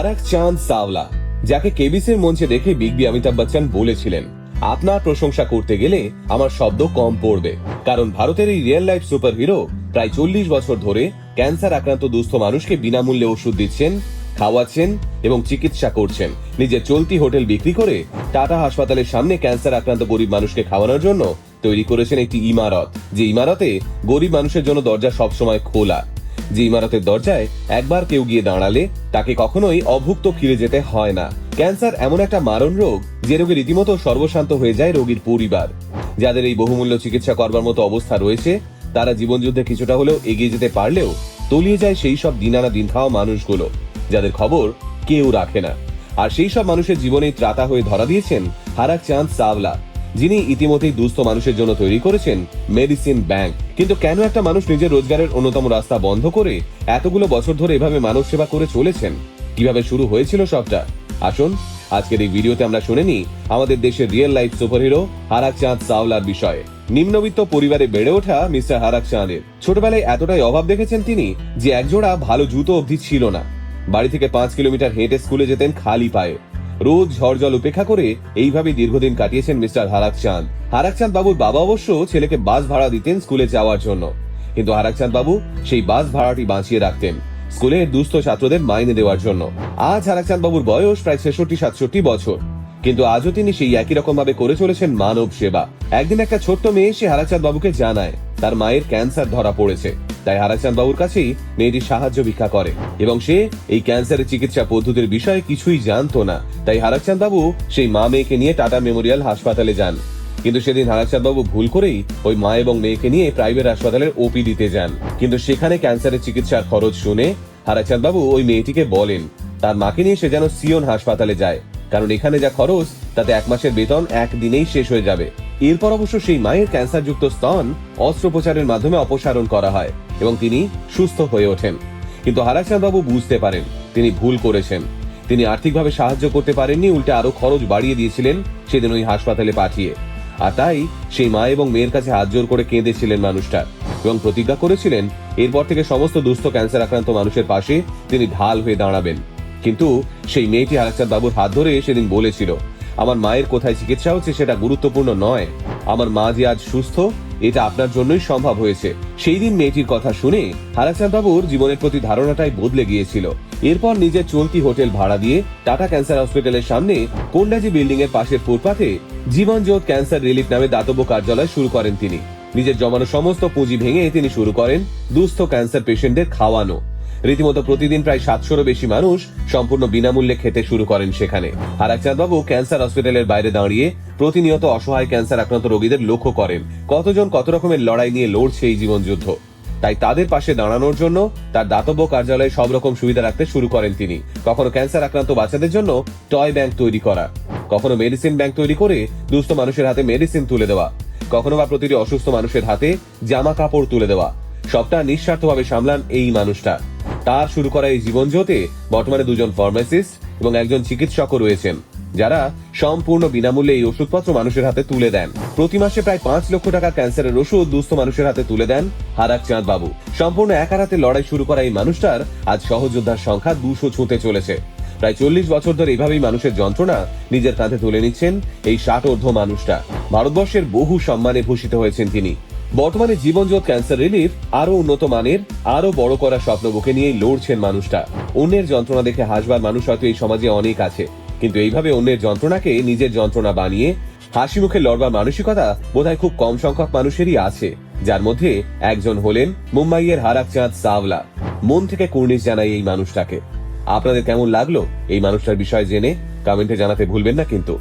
হারাক চাঁদ সাওলা, যাকে কেবিসির মঞ্চে দেখে বিগ বি অমিতাভ বচ্চন বলেছিলেন, আপনার প্রশংসা করতে গেলে আমার শব্দ কম পড়বে। কারণ ভারতের এই রিয়েল লাইফ সুপার হিরো প্রায় চল্লিশ বছর ধরে ক্যান্সার আক্রান্ত দুস্থ মানুষকে বিনামূল্যে ওষুধ দিচ্ছেন, খাওয়াচ্ছেন এবং চিকিৎসা করছেন। নিজের চলতি হোটেল বিক্রি করে টাটা হাসপাতালের সামনে ক্যান্সার আক্রান্ত গরিব মানুষকে খাওয়ানোর জন্য তৈরি করেছেন একটি ইমারত। যে ইমারতে গরিব মানুষের জন্য দরজা সবসময় খোলা। যে ইমারতের দরজায় একবার কেউ গিয়ে দাঁড়ালে তাকে কখনোই অভুক্ত ফিরে যেতে হয় না। ক্যান্সার এমন একটা মারণ রোগ যে রোগে রীতিমতো সর্বশান্ত হয়ে যায় রোগীর পরিবার। যাদের এই বহুমূল্য চিকিৎসা করবার মতো অবস্থা রয়েছে, তারা জীবনযুদ্ধে কিছুটা হলেও এগিয়ে যেতে পারলেও তলিয়ে যায় সেই সব দিন আনা দিন খাওয়া মানুষগুলো, যাদের খবর কেউ রাখে না। আর সেই সব মানুষের জীবনে ত্রাতা হয়ে ধরা দিয়েছেন হারাক চাঁদ সাওলা যিনি ইতিমধ্যেই দুস্থ মানুষের জন্য তৈরি করেছেন মেডিসিন ব্যাংক কিন্তু কেন একটা মানুষ নিজের রোজগারের অন্যতম রাস্তা বন্ধ করে এতগুলো বছর ধরে এভাবে মানব সেবা করে চলেছেন? কীভাবে শুরু হয়েছিল সবটা? আসুন, আজকের এই ভিডিওতে আমরা শুনে নিই আমাদের দেশের রিয়েল লাইফ সুপারহিরো হারাক চাঁদ সাওলার বিষয়ে। নিম্নবিত্ত পরিবারে বেড়ে ওঠা মিস্টার হারাক চাঁদের ছোটবেলায় এতটাই অভাব দেখেছেন তিনি যে একজোড়া ভালো জুতো অবধি ছিল না। বাড়ি থেকে পাঁচ কিলোমিটার হেঁটে স্কুলে যেতেন খালি পায়ে। রোজ ঝড় জল উপেক্ষা করে এইভাবে দীর্ঘদিন কাটিয়েছেন মিস্টার হারাক চাঁদ হারাক চাঁদ বাবুর বাবা অবশ্য ছেলেকে বাস ভাড়া দিতেন স্কুলে যাওয়ার জন্য। কিন্তু হারাক চাঁদ বাবু সেই বাস ভাড়াটি বাঁচিয়ে রাখতেন স্কুলের দুস্থ ছাত্রদের মাইনে দেওয়ার জন্য। আজ হারাক চাঁদ বাবুর বয়স প্রায় ছেষট্টি, সাতষট্টি বছর। কিন্তু আজও তিনি সেই একই রকম ভাবে করে চলেছেন মানব সেবা। একদিন একটা ছোট্ট মেয়ে এসে হারাকচাঁদ বাবুকে জানায়, তার মায়ের ক্যান্সার ধরা পড়েছে। তাই হারাকচাঁদ বাবুর কাছেই মেয়েটি সাহায্য ভিক্ষা করে। এবং সে এই ক্যান্সারের চিকিৎসা পদ্ধতির বিষয়ে কিছুই জানতো না। তাই হারাকচাঁদ বাবু সেই মা মেয়েকে নিয়ে টাটা মেমোরিয়াল হাসপাতালে যান। কিন্তু সেদিন হারাকচাঁদ বাবু ভুল করেই ওই মা এবং মেয়েকে নিয়ে প্রাইভেট হাসপাতালের ওপি দিতে যান। কিন্তু সেখানে ক্যান্সারের চিকিৎসার খরচ শুনে হারাকচাঁদ বাবু ওই মেয়েটিকে বলেন, তার মাকে নিয়ে সে যেন সিয়ন হাসপাতালে যায়। কারণ এখানে যা খরচ, তাতে এক মাসের বেতন একদিনেই শেষ হয়ে যাবে। এরপর অবশ্য সেই মায়ের ক্যান্সারযুক্ত স্তন অস্ত্রোপচারের মাধ্যমে অপসারণ করা হয় এবং তিনি সুস্থ হয়ে ওঠেন। কিন্তু হারাচাঁদ বাবু বুঝতে পারেন, তিনি ভুল করেছেন। তিনি আর্থিকভাবে সাহায্য করতে পারেননি, উল্টে আরও খরচ বাড়িয়ে দিয়েছিলেন সেদিন ওই হাসপাতালে পাঠিয়ে। আর তাই সেই মা এবং মেয়ের কাছে হাত জোর করে কেঁদেছিলেন মানুষটা এবং প্রতিজ্ঞা করেছিলেন, এরপর থেকে সমস্ত দুস্থ ক্যান্সার আক্রান্ত মানুষের পাশে তিনি ঢাল হয়ে দাঁড়াবেন। কিন্তু সেই মেয়েটি হারাকচাঁদ বাবুর হাত ধরে সেদিন বলেছিল আমার মায়ের কোথায় চিকিৎসা হচ্ছে সেটা গুরুত্বপূর্ণ নয়। আমার মা যে আজ সুস্থ, এটা আপনার জন্যই সম্ভব হয়েছে। সেই দিন মেয়েটির কথা শুনে হারাকচাঁদ বাবুর জীবনের প্রতি ধারণাটাই বদলে গিয়েছিল। এরপর নিজের চলতি হোটেল ভাড়া দিয়ে টাটা ক্যান্সার হসপিটালের সামনে কোন্ডাজি বিল্ডিং এর পাশের ফুটপাথে জীবনজ্যোত ক্যান্সার রিলিফ নামে দাতব্য কার্যালয় শুরু করেন তিনি। নিজের জমানো সমস্ত পুঁজি ভেঙে তিনি শুরু করেন দুস্থ ক্যান্সার পেশেন্টদের খাওয়ানো। রীতিমতো প্রতিদিন প্রায় সাতশোরও বেশি মানুষ সম্পূর্ণ বিনামূল্যে খেতে শুরু করেন সেখানে। হারাকচাঁদ বাবু ক্যান্সার হসপিটালের বাইরে দাঁড়িয়ে প্রতিনিয়ত অসহায় ক্যান্সার আক্রান্ত রোগীদের লক্ষ্য করেন। কতজন কত রকমের লড়াই নিয়ে লড়ছে এই জীবন যুদ্ধ তাই তাদের পাশে দাঁড়ানোর জন্য তার দাতব্য কার্যালয়ে সব রকম সুবিধা রাখতে শুরু করেন তিনি। কখনো ক্যান্সার আক্রান্ত বাচ্চাদের জন্য টয় ব্যাংক তৈরি করা। কখনো মেডিসিন ব্যাংক তৈরি করে দুস্থ মানুষের হাতে মেডিসিন তুলে দেওয়া। কখনো বা প্রতিটি অসুস্থ মানুষের হাতে জামা কাপড় তুলে দেওয়া। সবটা নিঃস্বার্থভাবে সামলান এই মানুষটা। তার শুরু করা এই জীবনজ্যোতে, বর্তমানে দুজন ফার্মাসিস্ট এবং একজন চিকিৎসকও রয়েছেন, যারা সম্পূর্ণ বিনামূল্যে এই ওষুধপত্র মানুষের হাতে তুলে দেন। প্রতি মাসে প্রায় পাঁচ লক্ষ টাকা ক্যান্সারের ওষুধ দুস্থ মানুষের হাতে তুলে দেন হারাক চাঁদ বাবু। সম্পূর্ণ একার হাতে লড়াই শুরু করা এই মানুষটার আজ সহযোদ্ধার সংখ্যা দুশো ছুঁতে চলেছে। প্রায় চল্লিশ বছর ধরে এভাবেই মানুষের যন্ত্রণা নিজের কাঁধে তুলে নিচ্ছেন এই ষাট ঊর্ধ্ব মানুষটা। ভারতবর্ষের বহু সম্মানে ভূষিত হয়েছেন তিনি। বর্তমানে জীবনজ্যোত ক্যান্সার রিলিফ আরও উন্নত মানের আরও বড় করা স্বপ্ন বুকে নিয়েই লড়ছেন মানুষটা। অন্যের যন্ত্রণা দেখে হাসবার মানুষ হয়তো এই সমাজে অনেক আছে। কিন্তু এইভাবে অন্যের যন্ত্রণাকে নিজের যন্ত্রণা বানিয়ে হাসি মুখে লড়বার মানসিকতা বোধহয় খুব কম সংখ্যক মানুষেরই আছে, যার মধ্যে একজন হলেন মুম্বাইয়ের হারাকচাঁদ সাওলা। মন থেকে কুর্নিশ জানাই এই মানুষটাকে। আপনাদের কেমন লাগল এই মানুষটার বিষয়ে জেনে? কমেন্টে জানাতে ভুলবেন না কিন্তু।